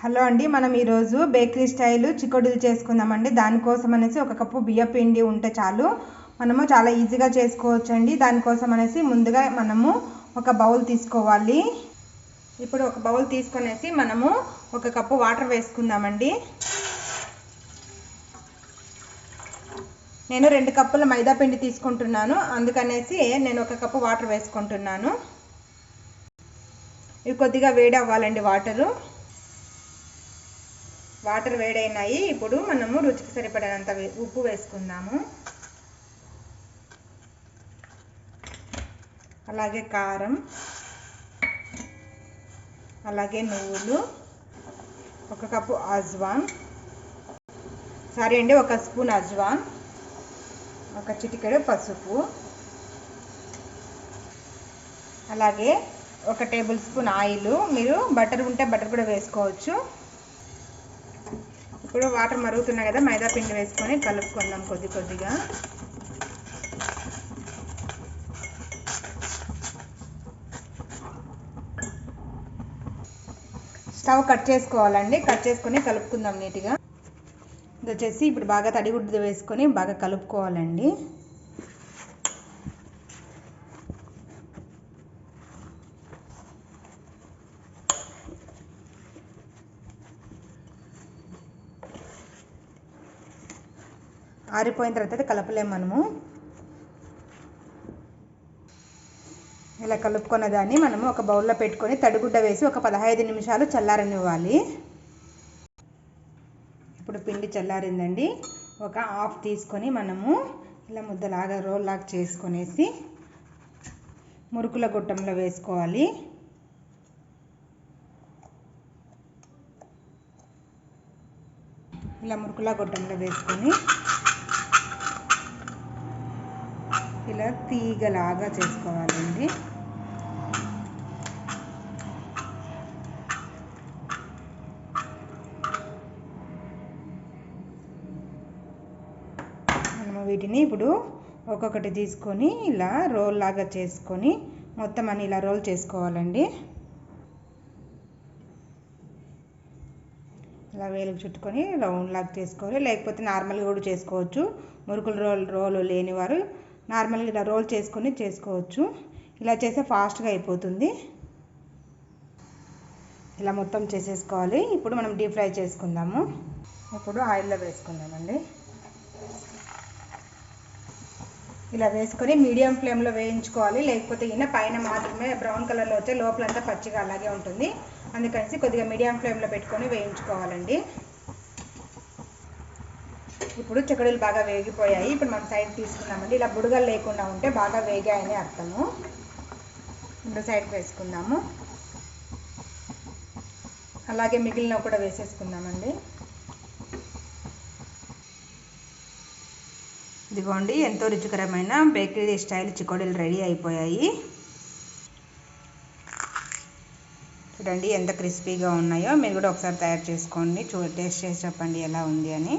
Hello అండి మనం ఈరోజు బేకరీ స్టైల్ చికోడీలు చేసుకుందామండి. దానికోసం అనేసి ఒక కప్పు బియ్య పిండి ఉంటే చాలు. మనము చాలా ఈజీగా చేసుకోవచ్చు అండి దానికోసం అనేసి ముందుగా మనము ఒక బౌల్ తీసుకోవాలి. ఇప్పుడు ఒక బౌల్ తీసుకొనేసి మనము ఒక కప్పు వాటర్ వేసుకుందామండి. నేను రెండు కప్పుల మైదా పిండి తీసుకుంటున్నాను. అందుకనేసి నేను ఒక కప్పు వాటర్ వేసుకుంటున్నాను. ఇవి కొద్దిగా వేడి అవ్వాలండి వాటరు. వాటర్ వేడైనాయి. ఇప్పుడు మనము రుచికి సరిపడినంత ఉప్పు వేసుకుందాము. అలాగే కారం. అలాగే నువ్వులు. ఒక కప్పు అజ్వాన్. సారీ అండి ఒక స్పూన్ అజ్వాన్. ఒక చిటికెడు పసుపు. అలాగే ఒక టేబుల్ స్పూన్ ఆయిల్. మీరు బటర్ ఉంటే బటర్ కూడా వేసుకోవచ్చు. ఇప్పుడు వాటర్ మరుగుతున్నాయి కదా మైదా పిండి వేసుకొని కలుపుకుందాం కొద్ది కొద్దిగా. స్టవ్ కట్ చేసుకోవాలండి. కట్ చేసుకొని కలుపుకుందాం నీట్గా. ఇది వచ్చేసి ఇప్పుడు బాగా తడిగుడ్డు వేసుకొని బాగా కలుపుకోవాలండి. ఆరిపోయిన తర్వాత కలపలేము మనము. ఇలా కలుపుకున్న దాన్ని మనము ఒక బౌల్లో పెట్టుకొని తడిగుడ్డ వేసి ఒక పదహైదు నిమిషాలు చల్లారనివ్వాలి. ఇప్పుడు పిండి చల్లారిందండి. ఒక హాఫ్ తీసుకొని మనము ఇలా ముద్దలాగా రోల్ లాగా చేసుకొనేసి మురుకుల గుట్టంలో వేసుకోవాలి. ఇలా మురుకుల గుట్టంలో వేసుకొని ఇలా తీగలాగా చేసుకోవాలండి. మనము వీటిని ఇప్పుడు ఒక్కొక్కటి తీసుకొని ఇలా రోల్ లాగా చేసుకొని మొత్తం అని ఇలా రోల్ చేసుకోవాలండి. ఇలా వేలుకు చుట్టుకొని రౌండ్ లాగా చేసుకోవాలి. లేకపోతే నార్మల్గా కూడా చేసుకోవచ్చు. మురుకులు రోల్ రోలు లేనివారు నార్మల్గా ఇలా రోల్ చేసుకొని చేసుకోవచ్చు. ఇలా చేస్తే ఫాస్ట్గా అయిపోతుంది. ఇలా మొత్తం చేసేసుకోవాలి. ఇప్పుడు మనం డీప్ ఫ్రై చేసుకుందాము. ఇప్పుడు ఆయిల్లో వేసుకుందామండి. ఇలా వేసుకొని మీడియం ఫ్లేమ్లో వేయించుకోవాలి. లేకపోతే ఈయన పైన మాత్రమే బ్రౌన్ కలర్లో వచ్చే లోపలంతా పచ్చిగా అలాగే ఉంటుంది. అందుకనేసి కొద్దిగా మీడియం ఫ్లేమ్లో పెట్టుకొని వేయించుకోవాలండి. ఇప్పుడు చెకడీలు బాగా వేగిపోయాయి. ఇప్పుడు మనం సైడ్ తీసుకున్నామండి ఇలా బుడగలు లేకుండా ఉంటే బాగా వేగాయని అర్థము. ఇప్పుడు సైడ్ వేసుకుందాము. అలాగే మిగిలిన కూడా వేసేసుకుందామండి. ఇదిగోండి ఎంతో రుచికరమైన బేకరీ స్టైల్ చికోడీలు రెడీ అయిపోయాయి. చూడండి ఎంత క్రిస్పీగా ఉన్నాయో. మీరు కూడా ఒకసారి తయారు చేసుకోండి. చూ టేస్ట్ చేసి చెప్పండి ఎలా ఉంది అని.